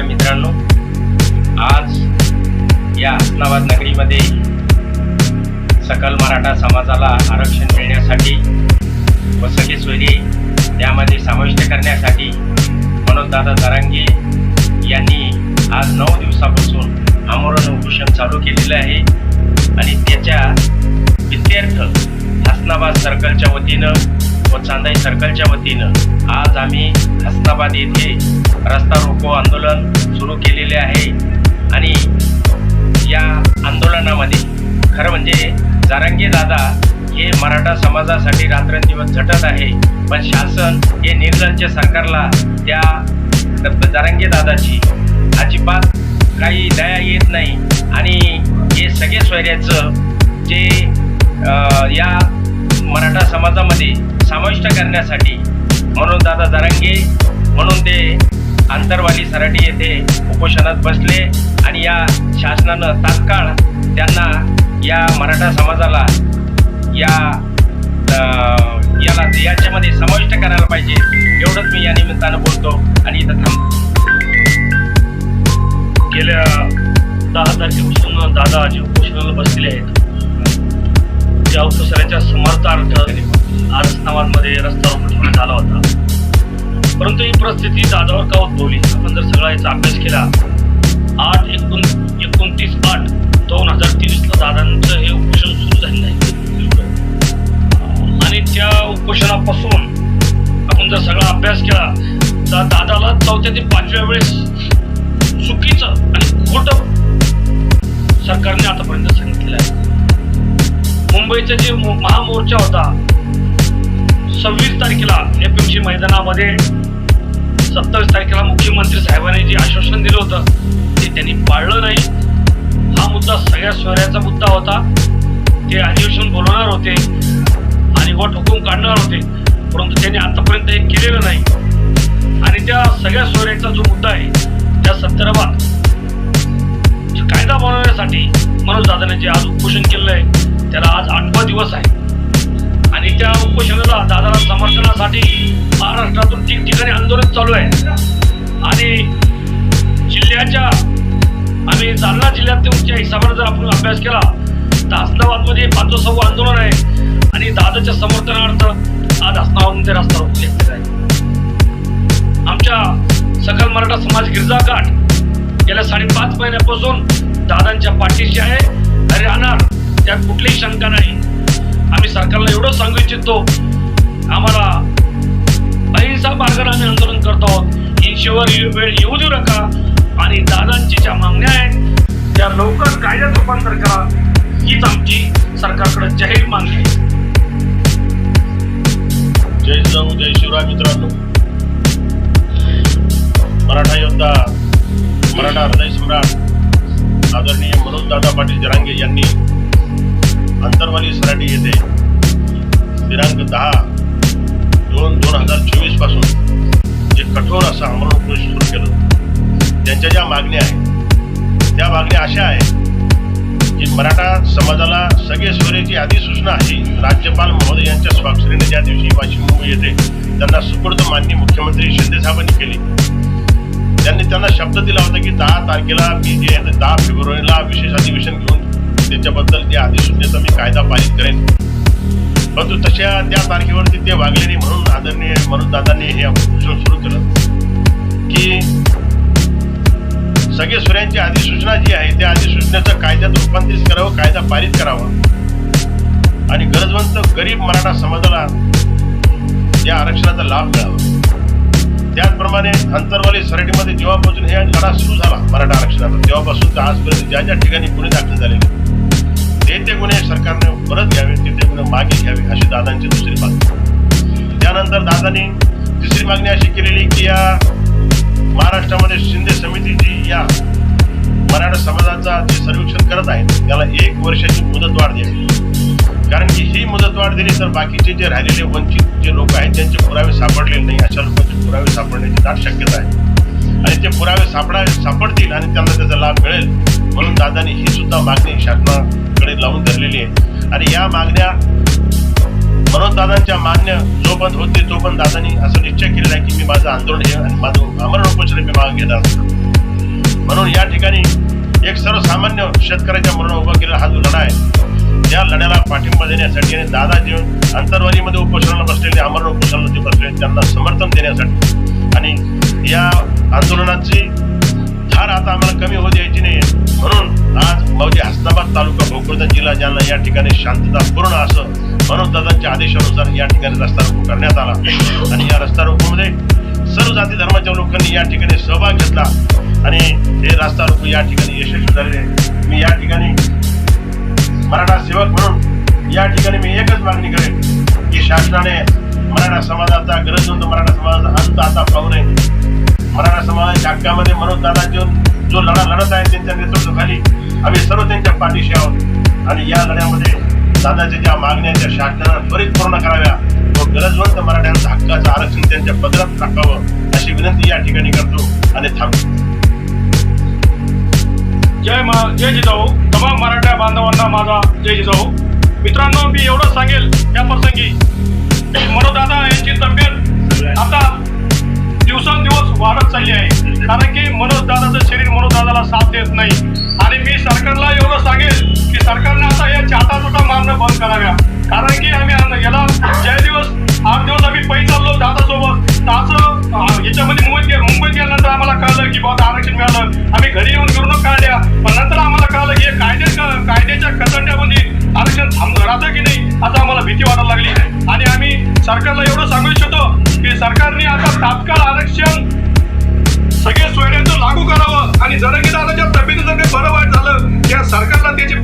शिवराय मित्रांनो. आज या हसनाबाद नगरीमध्ये सकल मराठा समाजाला आरक्षण मिळण्यासाठी व सगळे सोयरे त्यामध्ये समाविष्ट करण्यासाठी मनोजदादा दारांगे यांनी आज नऊ दिवसापासून आमरण उपोषण चालू केलेलं आहे. आणि त्याच्या विद्यार्थ हसनाबाद सर्कलच्या वतीनं व चांदाई सर्कलच्या वतीनं आज आम्ही हसनाबाद येथे रस्ता रोको आंदोलन सुरू केलेले आहे. आणि या आंदोलनामध्ये खरं म्हणजे जारंगे दादा हे मराठा समाजासाठी रात्रंदिवस झटत आहे. पण शासन हे निर्लज्ज सरकारला त्या जारंगे दादाची अजिबात काही दया येत नाही. आणि हे सगळे सोयऱ्याचं जे या मराठा समाजामध्ये समाविष्ट करण्यासाठी म्हणून दादा जरांगे म्हणून ते आंतरवाली सराटी येथे उपोषणात बसले आणि या शासनानं तात्काळ त्यांना या मराठा समाजाला या याला याच्यामध्ये समाविष्ट करायला पाहिजे. एवढंच मी या निमित्तानं बोलतो आणि इथं थांबतो गेल्या दहा तारखेपासून दादा जे उपोषणाला बसलेले आहेत त्या उपोषणाच्या समर्थार्थ आज रस्ता रोको ठेवण्यात आला होता. परंतु ही परिस्थिती दादावर का उद्भवली आपण जर सगळा याचा अभ्यास केला आठ एकोण एकोणतीस आठ दोन हजार तेवीसला दादांचं हे उपोषण सुरू झालेलं आहे. आणि त्या उपोषणापासून आपण जर सगळा अभ्यास केला तर दादाला चौथ्या ते पाचव्या वेळेस चुकीचं आणि खोटं सरकारने आतापर्यंत सांगितलेलं आहे. मुंबईचा जे महामोर्चा होता सव्वीस तारखेला एपीएमसी मैदानामध्ये सत्तावीस तारखेला मुख्यमंत्री साहेबांनी जे आश्वासन दिलं होतं ते त्यांनी पाळलं नाही. हा मुद्दा सगळ्या सोयऱ्याचा मुद्दा होता. ते अधिवेशन बोलवणार होते आणि वट हुकूम काढणार होते परंतु त्यांनी आतापर्यंत हे केलेलं नाही. आणि त्या सगळ्या सोयऱ्याचा जो मुद्दा आहे त्या संदर्भात कायदा बनवण्यासाठी मनोज दादाने जे आज उपोषण केलेलं आहे त्याला आज आठवा दिवस आहे. त्या उपोषणाला दादाला समर्थनासाठी महाराष्ट्रातून ठिकठिकाणी आंदोलन चालू आहे. आणि जिल्ह्याच्या आम्ही जालना जिल्ह्याच्या हिसाबाने जर आपण अभ्यास केला तर हसनाबादमध्ये पाचवं सव्वा आंदोलन आहे. आणि दादाच्या समर्थनार्थ आज हसनाबादमध्ये रस्ता रोखले आहे आमच्या सकल मराठा समाज गिरजाघाट गेल्या साडेपाच महिन्यापासून दादांच्या पाठीशी आहे. आणि राहणार त्यात कुठलीही शंका नाही. आम्ही सरकारला एवढं सांगू इच्छितो. आम्हाला अहिंसा मार्गाने आम्ही आंदोलन करतो. आहोत हिंसेवर वेळ येऊ देऊ नका. आणि दादांची ज्या मागण्या आहेत त्या लवकर कायद्यात रूपांतर करा. हीच आमची सरकारकडे जाहीर मागणी आहे. जय जाऊ जय शिवराय मित्रांनो. मराठा योद्धा मराठा हृदय सम्राट आदरणीय मनोजदादा पाटील जरांगे यांनी अंतरवाली सराटी येथे दिनांक दहा दोन दोन हजार चोवीसपासून जे कठोर असं आमरण उपोष सुरू केलं त्यांच्या ज्या मागण्या आहेत त्या मागण्या अशा आहेत की मराठा समाजाला सगळे स्वरेची अधिसूचना ही राज्यपाल महोदय यांच्या स्वाक्षरीने ज्या दिवशी वाशिम मुंबई येते त्यांना सुपूर्द माननीय मुख्यमंत्री शिंदे साहेबांनी केली. त्यांनी त्यांना शब्द दिला होता की दहा तारखेला मी जे दहा फेब्रुवारीला विशेष अधिवेशन घेऊन त्याच्याबद्दल त्या अधिसूचनेचा मी कायदा पारित करेन. परंतु तशा त्या तारखेवरती ते वागले नाही म्हणून आदरणीय म्हणून दादांनी हे उपोषण सुरू केलं. की सगळे सूर्यांची अधिसूचना जी आहे त्या अधिसूचनेचं कायद्यात रूपांतरित करावं कायदा पारित करावा. आणि गरजवंत गरीब मराठा समाजाला या आरक्षणाचा लाभ मिळावा. त्याचप्रमाणे अंतरवाली सराटीमध्ये जेव्हापासून हे लढा सुरू झाला मराठा आरक्षणाचा तेव्हापासून तर आजपर्यंत ज्या ज्या ठिकाणी गुन्हे दाखल झालेले ते ते गुन्हे सरकारने परत घ्यावे ते ते गुन्हे मागे घ्यावे अशी दादांची दुसरी मागणी. त्यानंतर दादांनी तिसरी मागणी अशी केलेली की या महाराष्ट्रामध्ये शिंदे समितीची या मराठा समाजाचा जे सर्वेक्षण करत आहेत त्याला एक वर्षाची मुदत वाढ द्यावी. कारण की ही मुदतवाढ दिली तर बाकीचे जे राहिलेले वंचित जे लोक आहेत त्यांचे पुरावे सापडलेले नाही. अशा लोकांचे पुरावे सापडण्याची दाट शक्यता आहे. आणि ते पुरावे सापडा सापडतील आणि त्यांना त्याचा लाभ मिळेल. म्हणून दादांनी ही सुद्धा मागणी शासनाकडे लावून धरलेली आहे. आणि या मागण्या मनोज दादांच्या मान्य जोपर्यंत होते तोपर्यंत दादांनी असं निश्चय केलेला आहे की मी माझं आंदोलन हे आणि माझं आमरण उपोषण मी मागे घेणार म्हणून या ठिकाणी एक सर्वसामान्य शेतकऱ्याच्या मरण उभा केलेला हा जो लढा आहे त्या लढ्याला पाठिंबा देण्यासाठी आणि दादा जे अंतरवालीमध्ये उपोषणाला बसलेले अमरण उपोषणाला जे बसलेले त्यांना समर्थन देण्यासाठी आणि या आंदोलनाची धार आता आम्हाला कमी होऊ द्यायची नाही. म्हणून आज मौजे हस्ताबाद तालुका भोकरदन जिल्हा जालना या ठिकाणी शांततापूर्ण असं मनोजदादांच्या आदेशानुसार या ठिकाणी रस्ता रोको करण्यात आला. आणि या रस्ता रोकोमध्ये सर्व जाती धर्माच्या लोकांनी या ठिकाणी सहभाग घेतला. आणि हे रस्ता रोको या ठिकाणी यशस्वी झालेले आहे. मी या ठिकाणी मराठा सेवक म्हणून या ठिकाणी मी एकच मागणी करेन की शासनाने मराठा समाजाचा गरजवंत मराठा समाजाचा अंत आता पाहू नये. मराठा समाजाच्या हक्कामध्ये म्हणून दादा जो जो लढा लढत आहे त्यांच्या नेतृत्वाखाली आम्ही सर्व त्यांच्या पाठीशी आहोत. आणि या लढ्यामध्ये दादाच्या ज्या मागण्या त्या शासनानं त्वरित पूर्ण कराव्या. मराठा माझा जय जिजाऊ. मित्रांनो मी एवढं सांगेल या प्रसंगी. मनोदादा यांची तब्येत आता दिवसेंदिवस वाढत चालली आहे. कारण की मनोजदादाचं शरीर मनोजदादाला साथ देत नाही. आणि मी सरकारला एवढं सांगेल की सरकारने आता या चाटा चाटाचोटा मारणं बंद कराव्या. कारण की आम्ही याला ज्या दिवस आठ दिवस आम्ही पै चाललो दादासोबत तर याच्यामध्ये मुंबईत गे मुंबईत गेल्यानंतर आम्हाला कळलं की बाबा आरक्षण मिळालं. आम्ही घरी येऊन मिरवणूक काढल्या. राहतं की नाही आता आम्हाला भीती वाटायला लागली. आणि आम्ही सरकारला एवढं सांगू इच्छितो की सरकारने आता तात्काळ आरक्षण सगळे सोयऱ्यांचं लागू करावं आणि जनगणनाच्या तब्येतीचं काही बरं वाईट झालं या सरकारला त्याची